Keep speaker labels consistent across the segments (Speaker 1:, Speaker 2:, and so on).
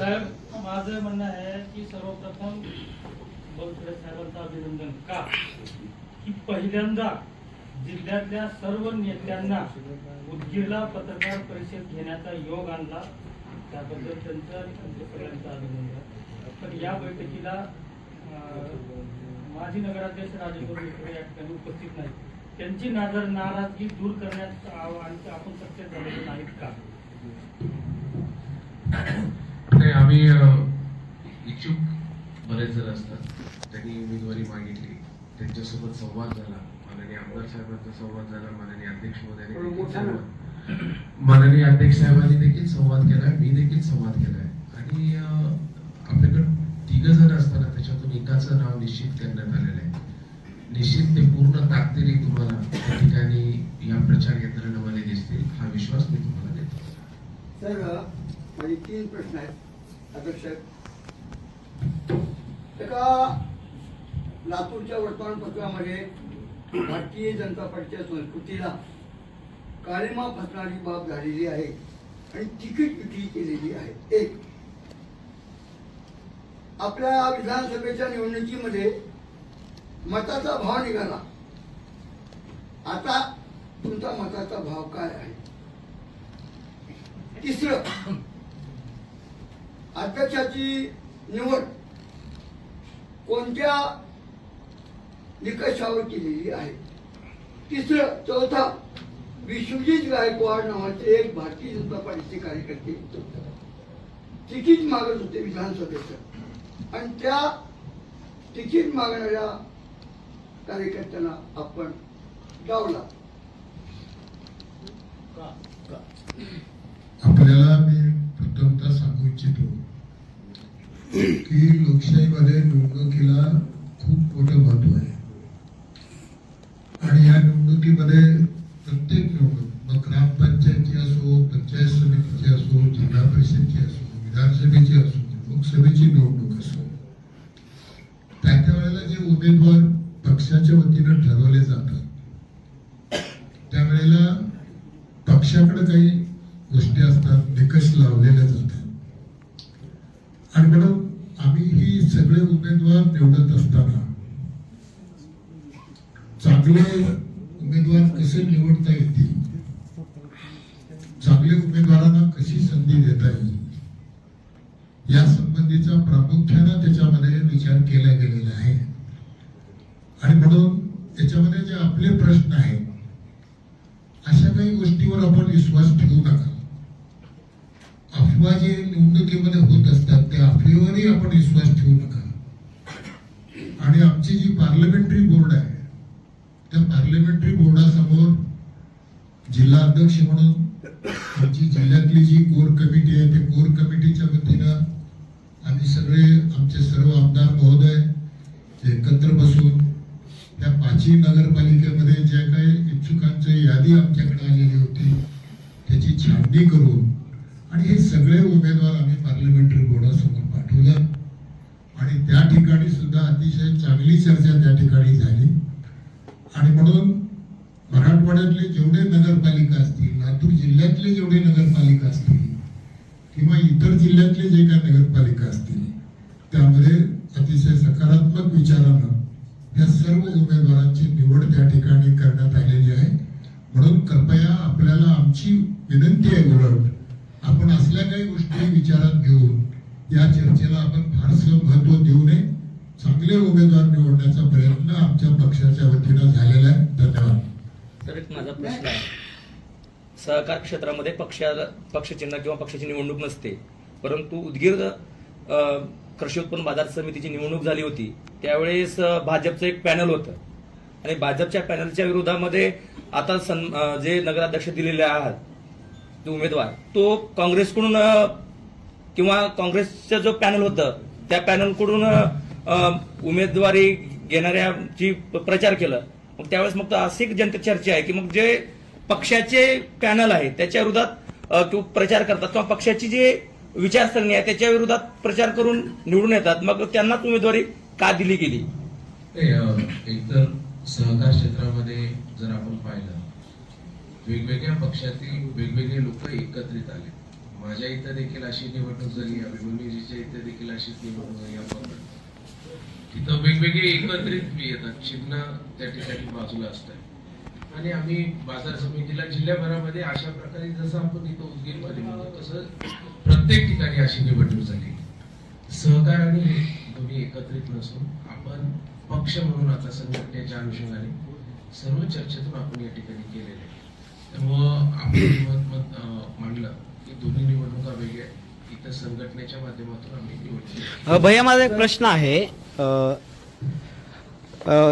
Speaker 1: साहेब माझं म्हणणं आहे की सर्वप्रथम बोलकडे साहेबांचं अभिनंदन. का? की पहिल्यांदा जिल्ह्यातल्या सर्व नेत्यांना उदगीरला पत्रकार परिषद घेण्याचा योग आणला. त्याबद्दल त्यांचं आणि त्यांच्या सगळ्यांचं अभिनंदन. पण या बैठकीला अं, माजी नगराध्यक्ष राजेंद्र विखे या ठिकाणी उपस्थित नाही त्यांची नाजर नाराजगी दूर करण्यात आणि आपण सक्सेस झालेले नाहीत का?
Speaker 2: नाही आम्ही इच्छुक बरेच जण असतात. त्यांनी उमेदवारी मागितली. त्यांच्यासोबत संवाद झाला. माननीय आमदार साहेबांचा संवाद झाला. माननीय अध्यक्ष महोदयांनी माननीय अध्यक्ष साहेबांनी देखील संवाद केलाय. मी देखील संवाद केलाय. आणि आपल्याकडे तिघ जण असताना त्याच्यातून एकाचं नाव निश्चित करण्यात आलेलं आहे. निश्चित ते पूर्ण ताकदीने तुम्हाला त्या ठिकाणी या प्रचार यंत्रणेमध्ये दिसतील. हा विश्वास मी तुम्हाला देतो.
Speaker 3: म्हणजे तीन प्रश्न आहेत अध्यक्ष एका लातूरच्या वर्तमानपत्रामध्ये भारतीय जनता पार्टीच्या संस्कृतीला काळीमा फसणारी बाब झालेली आहे आणि तिकीट विक्री केलेली आहे. एक आपल्या विधानसभेच्या निवडणुकीमध्ये मताचा भाव निघाला. आता तुमचा मताचा भाव काय आहे? तिसरं अध्यक्षाची निवड कोणत्या निकषावर केलेली आहे? तिसरं चौथा विश्वजित गायकवाड नावाचे एक भारतीय जनता पार्टीचे कार्यकर्ते तिकीट मागत होते विधानसभेचं. आणि त्या तिकीट मागणाऱ्या कार्यकर्त्यांना आपण डावला
Speaker 4: आपल्याला मी प्रथमतः सांगू इच्छितो की लोकशाहीमध्ये निवडणुकीला खूप मोठं महत्त्व आहे. आणि या निवडणुकीमध्ये प्रत्येक निवडणूक मग ग्रामपंचायतची असो पंचायत समितीची असो जिल्हा परिषदची असो विधानसभेची असो लोकसभेची निवडणूक असो त्या त्या वेळेला जे उमेदवार पक्षाच्या वतीनं ठरवले जातात त्यावेळेला पक्षाकडे काही गोष्टी असतात निकष लावलेल्या जातात. आणि म्हणून आम्ही ही सगळे उमेदवार निवडत असताना चांगले उमेदवार कसे निवडता येतील? चांगल्या उमेदवारांना कशी संधी देता येईल? या संबंधीचा प्रामुख्यानं त्याच्यामध्ये विचार केला गेलेला आहे. आणि म्हणून त्याच्यामध्ये जे आपले प्रश्न आहेत अशा काही गोष्टीवर आपण विश्वास ठेवू नका. अफवा जे निवडणुकीमध्ये होत असतात त्या अफवेवरही आपण विश्वास ठेवू नका. आणि आमची जी पार्लमेंटरी बोर्ड आहे त्या पार्लमेंटरी बोर्डासमोर जिल्हा अध्यक्ष म्हणून आमची जिल्ह्यातली जी कोर कमिटी आहे त्या कोर कमिटीच्या वतीनं आम्ही सगळे आमचे सर्व आमदार महोदय एकत्र बसून त्या पाचही नगरपालिकेमध्ये ज्या काही इच्छुकांची यादी आमच्याकडे आलेली होती त्याची छाननी करून आणि हे सगळे उमेदवार आम्ही पार्लमेंटरी बोर्डासमोर पाठवलं. आणि त्या ठिकाणी सुद्धा अतिशय चांगली चर्चा त्या ठिकाणी झाली. आणि म्हणून मराठवाड्यातले जेवढे नगरपालिका असतील लातूर जिल्ह्यातले जेवढे नगरपालिका असतील किंवा इतर जिल्ह्यातले जे काही नगरपालिका असतील त्यामध्ये अतिशय सकारात्मक विचारानं या सर्व उमेदवारांची निवड त्या ठिकाणी करण्यात आलेली आहे. म्हणून कृपया आपल्याला आमची विनंती आहे उलट आपण असल्या काही गोष्टी विचारात घेऊन या चर्चेला आपण फारसं महत्त्व देऊ नये. चांगले उमेदवार निवडण्याचा प्रयत्न आमच्या पक्षाच्या वतीनं झालेला आहे. धन्यवाद.
Speaker 5: सर एक माझा प्रश्न आहे. सहकार क्षेत्रामध्ये पक्षाला पक्षचिन्ह किंवा पक्षाची निवडणूक नसते. परंतु उदगीर कृषी उत्पन्न बाजार समितीची निवडणूक झाली होती. त्यावेळेस भाजपचं एक पॅनल होतं. आणि भाजपच्या पॅनलच्या विरोधामध्ये आता सन जे नगराध्यक्ष दिलेले आहात उमेदवार तो काँग्रेसकडून किंवा काँग्रेसचं जो पॅनल होतं त्या पॅनलकडून उमेदवारी घेणाऱ्याची प्रचार केलं. मग त्यावेळेस मग अशी एक जनतेत चर्चा आहे की मग जे पक्षाचे पॅनल आहे त्याच्या विरोधात प्रचार करतात. किंवा पक्षाची जे विचारसरणी आहे त्याच्या विरोधात प्रचार करून निवडून येतात. मग त्यांनाच उमेदवारी का दिली गेली?
Speaker 2: एकतर सहकार क्षेत्रामध्ये जर आपण पाहिलं वेगवेगळ्या पक्षातील वेगवेगळे लोक एकत्रित आले. माझ्या इथं देखील अशी निवडणूक झाली अभिमन्यूजीच्या इथं देखील अशीच निवडणूक झाली आपण तिथं वेगवेगळे एकत्रित येतात चिन्ह त्या ठिकाणी बाजूला असतात. आणि आम्ही बाजार समितीला जिल्ह्याभरामध्ये अशा प्रकारे जसं आपण इथं उदगीरमध्ये म्हणतो तसं प्रत्येक ठिकाणी अशी निवडणूक झाली. सहकार आणि दोन्ही एकत्रित नसून आपण पक्ष म्हणून आता संघटनेच्या अनुषंगाने सर्व चर्चेतून आपण या ठिकाणी केलेले. आहे त्यामुळं आपण मत मत मांडलं. की दोन्ही निवडणुका वेगळ्या आहेत. इथं संघटनेच्या माध्यमातून आम्ही निवडणूक
Speaker 6: अ, भैया माझा एक प्रश्न आहे.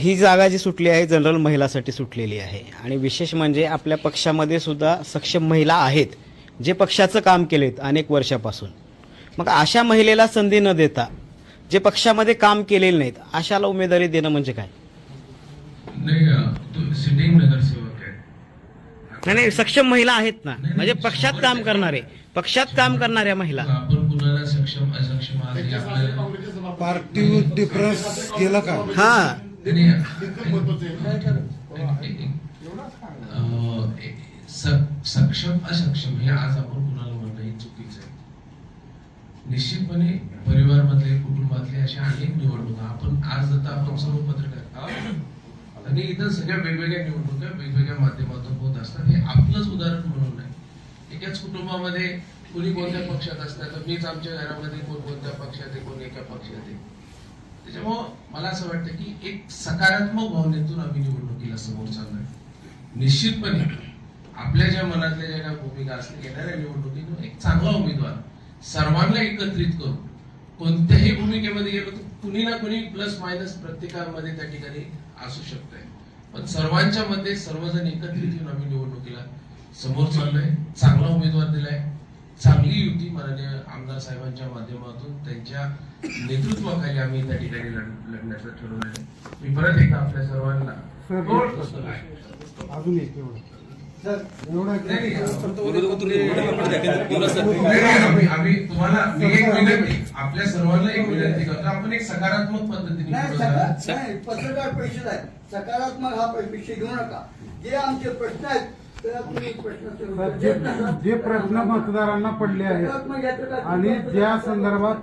Speaker 6: ही जागा जी सुटली आहे जनरल महिलासाठी सुटलेली आहे. आणि विशेष म्हणजे आपल्या पक्षामध्ये सुद्धा सक्षम महिला आहेत जे पक्षाचं काम केलेत अनेक वर्षापासून. मग अशा महिलेला संधी न देता जे पक्षामध्ये काम केलेले नाहीत अशाला उमेदवारी देणं म्हणजे काय?
Speaker 2: नाही सिटिंग
Speaker 6: नाही नाही सक्षम महिला आहेत ना. म्हणजे पक्षात काम करणारे. पक्षात काम करणाऱ्या महिला.
Speaker 2: आपण कुणाला सक्षम असक्षम हे आपल्याला
Speaker 7: पार्टी डिफरन्स केलं का?
Speaker 6: हा.
Speaker 2: नाही, अं, स- सक्षम असक्षम हे आज आपण कुणाला म्हणणं हे चुकीचं आहे. निश्चितपणे परिवार मधले कुटुंबातले अशा अनेक निवडणुका आपण आज आता आपण सर्व पत्रकार आहोत. आणि इथं सगळ्या वेगवेगळ्या निवडणुका वेगवेगळ्या माध्यमातून होत असतात. हे आपलंच उदाहरण म्हणून नाही. एकाच कुटुंबामध्ये कोणी कोणत्या पक्षात असतात तर मीच आमच्या घरामध्ये कोण कोणत्या पक्षात आहे कोण एका पक्षात आहे. त्याच्यामुळं मला असं वाटतं की एक सकारात्मक भावनेतून आम्ही निवडणुकीला समोर चाललोय. निश्चितपणे आपल्या ज्या मनातल्या ज्या काही भूमिका असतील येणाऱ्या निवडणुकीतून एक चांगला उमेदवार सर्वांना एकत्रित करून कोणत्याही भूमिकेमध्ये गेलो तर कुणी ना कुणी प्लस मायनस प्रत्येकामध्ये त्या ठिकाणी असू शकतंय. पण सर्वांच्या मध्ये सर्वजण एकत्रित येऊन आम्ही निवडणुकीला समोर चाललोय. चांगला उमेदवार दिलाय. चांगली युती माननीय आमदार साहेबांच्या माध्यमातून त्यांच्या नेतृत्वाखाली आम्ही त्या ठिकाणी लढ- लढण्याचं ठरवलं आहे मी परत एकदा आपल्या सर्वांना
Speaker 7: अजून
Speaker 2: आम्ही तुम्हाला मी एक विनंती आपल्या सर्वांना एक विनंती करतो आपण एक सकारात्मक पद्धतीने
Speaker 3: पत्रकार परिषद आहे सकारात्मक हा विषय घेऊ नका जे आमचे प्रश्न आहेत तुम्ही
Speaker 7: जे प्रश्न मतदारांना पडले आहेत आणि ज्या संदर्भात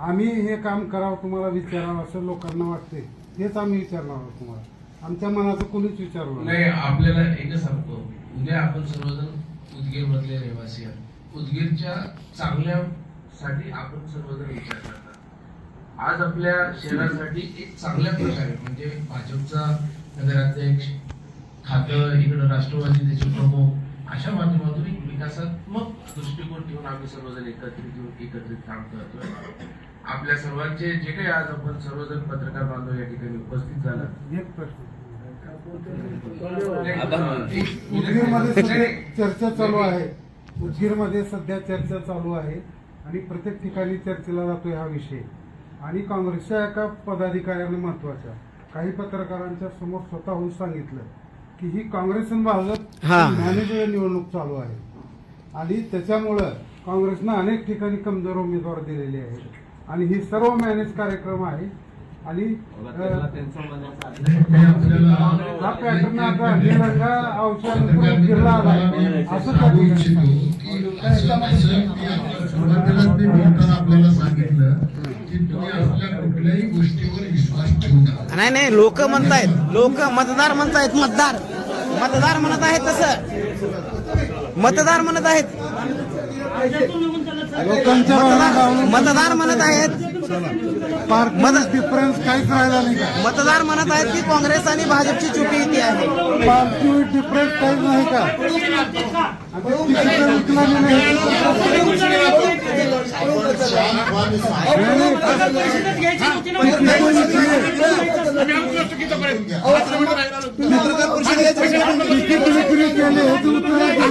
Speaker 7: आम्ही हे काम करावं तुम्हाला विचारावं असं लोकांना वाटते तेच आम्ही विचारणार आहोत तुम्हाला. आमच्या मनाचं कोणीच विचारलं
Speaker 2: नाही आपल्याला एकच सांगतो उद्या आपण सर्वजण उदगीर मधले रहिवासी आहोत. उदगीरच्या चांगल्यासाठी आपण सर्वजण विचार करतात. आज आपल्या शहरासाठी एक चांगल्या प्रकारे म्हणजे भाजपचा नगराध्यक्ष खातं इकडं राष्ट्रवादी त्याचे प्रमुख अशा माध्यमातून एक विकासात्मक दृष्टिकोन ठेवून आम्ही सर्वजण एकत्रित येऊन एकत्रित काम करतोय. आपल्या सर्वांचे जे काही आज आपण सर्वजण पत्रकार बांधव या ठिकाणी उपस्थित झाला
Speaker 7: एक प्रश्न. उदगीरमध्ये सध्या चर्चा चालू आहे. उदगीरमध्ये सध्या चर्चा चालू आहे आणि प्रत्येक ठिकाणी चर्चेला जातोय हा विषय. आणि काँग्रेसच्या एका पदाधिकाऱ्याने महत्त्वाच्या काही पत्रकारांच्या समोर स्वतःहून सांगितलं की ही काँग्रेस आणि भाजप
Speaker 6: हा.
Speaker 7: मॅनेज निवडणूक चालू आहे. आणि त्याच्यामुळं काँग्रेसनं अनेक ठिकाणी कमजोर उमेदवार दिलेले आहेत. आणि ही सर्व मॅनेज कार्यक्रम आहे आणि अं, हा पॅटर्न आता निरंगा औषध उदगीरला आला असं त्या
Speaker 4: सांगू
Speaker 7: ठिकाणी.
Speaker 4: इच्छितो की असं असं की आपण सुरुवातीलाच मी बोलताना आपल्याला सांगितलं की तुम्ही आपल्या कुठल्याही गोष्टीवर विश्वास ठेवू नका.
Speaker 6: नाही नाही लोक म्हणतायत लोक मतदार म्हणतायत मतदार. मतदार म्हणत आहेत तसं. मतदार म्हणत आहेत. मतदार म्हणत आहेत.
Speaker 7: पार्टी
Speaker 6: मत-
Speaker 7: डिफरन्स काहीच राहिला नाही का?
Speaker 6: मतदार म्हणत आहेत की काँग्रेस आणि भाजपची चुकी इथे आहे.
Speaker 7: पार्टी डिफरन्स काहीच नाही का? नाही. तिकीट विक्री केली हे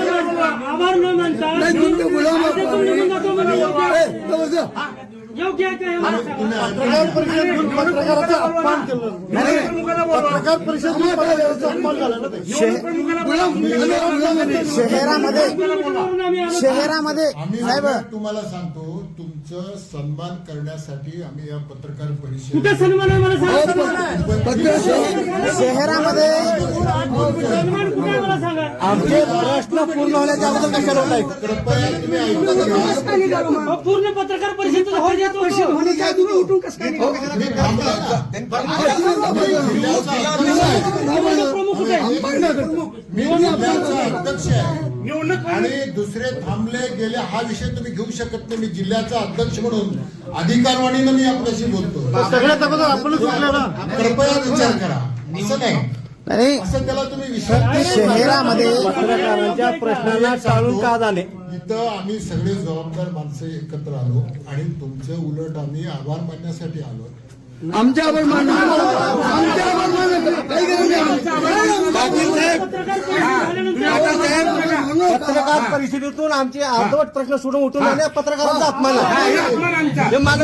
Speaker 1: आभार न योग्य आहे.
Speaker 6: शहरामध्ये. शहरामध्ये साहेब
Speaker 4: तुम्हाला सांगतो सन्मान करण्यासाठी आम्ही या पत्रकार
Speaker 1: कुठे
Speaker 4: परिषदेत
Speaker 1: सन्मान आहे? मला सांगा
Speaker 6: शहरामध्ये
Speaker 1: सन्मान कुठे आहे? मला सांगा.
Speaker 8: आमचे प्रश्न पूर्ण होण्याच्या अगोदर कशाला होत आहेत
Speaker 4: कृपया तुम्ही ऐकून घ्या.
Speaker 1: अहो, पूर्ण पत्रकार परिषद हो देतो
Speaker 4: मी थांबलोय ना. मी जिल्ह्याचा अध्यक्ष आहे.
Speaker 1: प्रमुख कुठे? आहे?
Speaker 4: मी जिल्ह्याचा अध्यक्ष आहे. आणि दुसरे थांबले गेले हा विषय तुम्ही घेऊ शकत नाही. मी जिल्ह्याचा अध्यक्ष म्हणून अधिकारवाणीनं मी आपल्याशी बोलतो.
Speaker 8: सगळ्यात अगोदर
Speaker 4: कृपया विचार करा. असं नाही.
Speaker 6: शहरामध्ये
Speaker 8: पत्रकारांच्या प्रश्नाला टाळून का झाले?
Speaker 4: इथं आम्ही सगळे जबाबदार माणसं एकत्र आलो आणि तुमचं उलट आम्ही आभार मानण्यासाठी आलो.
Speaker 3: आमच्या आभार मानणं आमच्या आभार मानणं काही गरज नाही.
Speaker 1: पत्रकार
Speaker 8: परिषदेतून आमचे अर्धवट प्रश्न सोडून उठून आले. पत्रकारांचा अपमान.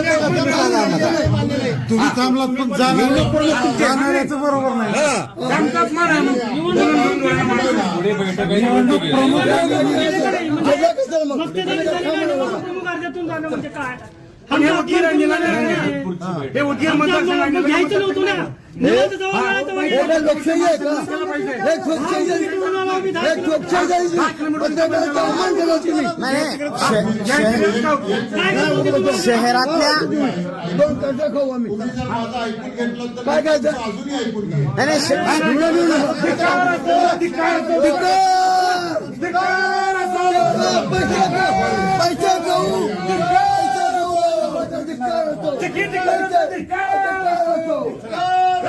Speaker 8: हे.
Speaker 7: तुम्ही थांबलात पण जाणार जाणाऱ्याचं बरोबर नाही.
Speaker 1: घ्यायचं नव्हतं ना.
Speaker 3: हे काय लोकशाही आहे का? हे लोकशाही आहे.
Speaker 1: निवडून आलो आम्ही दहा
Speaker 3: हे. लोकशाही आहे. पत्रकाराचा अपमान केला तुम्ही.
Speaker 6: नाही श- शहर-
Speaker 1: काय करतो ते तुम्हाला?
Speaker 6: शहरातल्या
Speaker 3: दोन कर्ज खाऊ आम्ही. काय काय?
Speaker 4: अजूनही ऐकून घ्या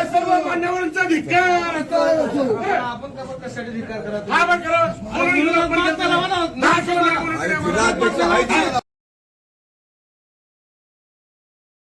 Speaker 9: सर्व मान्यवरांचा धिक्कार हा बघ खरं. म्हणून विरोध पण करतो. नाच वगैरे कोणी-